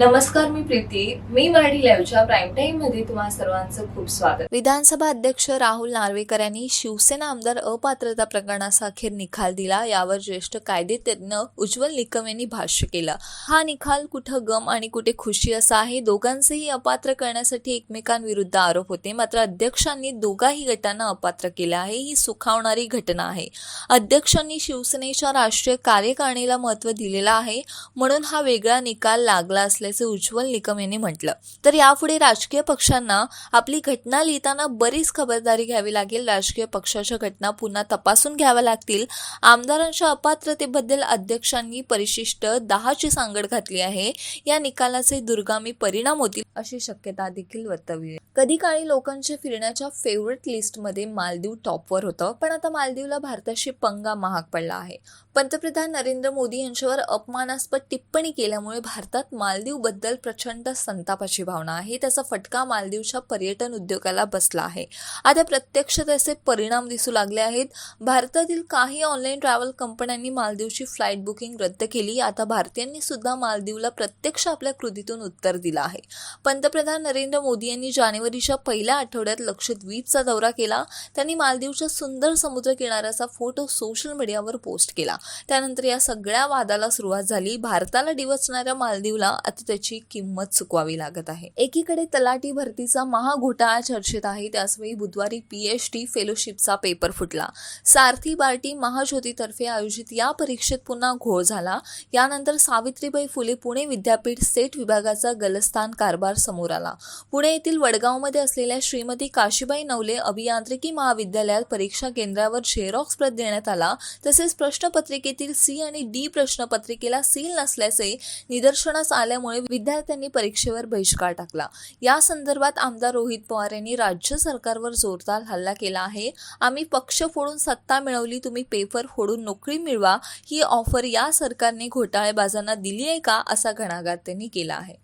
नमस्कार मी प्रीती. मी मराठी लाईव्हच्या प्राईम टाईममध्ये तुम्हा सर्वांचं खूप स्वागत. विधानसभा अध्यक्ष राहुल नार्वेकर यांनी शिवसेना आमदार अपात्रता प्रकरणाचा अखेर निकाल दिला. यावर ज्येष्ठ कायदेतज्ञ उज्ज्वल निकम यांनी भाष्य केलं. हा निकाल कुठं गम आणि कुठे खुशी असा आहे? दोघांचेही अपात्र करण्यासाठी एकमेकांविरुद्ध आरोप होते. मात्र अध्यक्षांनी दोघाही गटांना अपात्र केलं आहे. ही सुखावणारी घटना आहे. अध्यक्षांनी शिवसेनेच्या राष्ट्रीय कार्यकारिणीला महत्त्व दिलेलं आहे. म्हणून हा वेगळा निकाल लागला असल्याचे उज्ज्वल निकम यांनी म्हटलं. तर यापुढे राजकीय पक्षांना आपली घटना लिहिताना बरीच खबरदारी घ्यावी लागेल. राजकीय पक्षाच्या घटना पुन्हा तपासून घ्याव्या लागतील. आमदारांच्या अपात्रतेबद्दल अध्यक्षांनी परिशिष्ट दहाची सांगड घातली आहे. या निकालाचे दुर्गामी परिणाम होतील अशी शक्यता देखील वर्तवली कधी काळी लोकांच्या फिरण्याच्या फेवरेट लिस्टमध्ये मालदीव टॉपवर होतं. पण आता मालदीवला भारताशी पंगा महाग पडला आहे. पंतप्रधान नरेंद्र मोदी यांच्यावर अपमानास्पद टिप्पणी केल्यामुळे भारतात मालदीवबद्दल प्रचंड संतापाची भावना आहे. त्याचा फटका मालदीवच्या पर्यटन उद्योगाला बसला आहे. आता प्रत्यक्ष त्याचे परिणाम दिसू लागले आहेत. भारतातील काही ऑनलाईन ट्रॅव्हल कंपन्यांनी मालदीवची फ्लाईट बुकिंग रद्द केली. आता भारतीयांनी सुद्धा मालदीवला प्रत्यक्ष आपल्या कृतीतून उत्तर दिलं आहे. पंतप्रधान नरेंद्र मोदी यांनी जानेवारी जानेवारीच्या पहिल्या आठवड्यात लक्षद्वीपचा दौरा केला. त्यांनी मालदीवच्या सुंदर समुद्र किनाऱ्याचा फोटो सोशल मीडियावर पोस्ट केला. त्यानंतर या सगळ्या वादाला सुरुवात झाली. भारताला डिवचणाऱ्या मालदीवला आता त्याची किंमत चुकवावी लागत आहे. एकीकडे तलाठी भरतीचा महाघोटाळा चर्चेत आहे. त्याचवेळी बुधवारी पीएच डी फेलोशिपचा पेपर फुटला. सारथी बार्टी महाज्योतीतर्फे आयोजित या परीक्षेत पुन्हा घोळ झाला. यानंतर सावित्रीबाई फुले पुणे विद्यापीठ सेट विभागाचा गलस्थान कारभार समोर आला. पुणे येथील जळगावमध्ये असलेल्या श्रीमती काशीबाई नवले अभियांत्रिकी महाविद्यालयात परीक्षा केंद्रावर झेरॉक्स प्रत देण्यात आला. तसेच प्रश्नपत्रिकेतील सी आणि डी प्रश्नपत्रिकेला सील नसल्याचे निदर्शनास आल्यामुळे विद्यार्थ्यांनी परीक्षेवर बहिष्कार टाकला. या संदर्भात आमदार रोहित पवार यांनी राज्य सरकारवर जोरदार हल्ला केला आहे. आम्ही पक्ष फोडून सत्ता मिळवली तुम्ही पेपर फोडून नोकरी मिळवा ही ऑफर या सरकारने घोटाळेबाजांना दिली आहे का असा घणाघात त्यांनी केला आहे.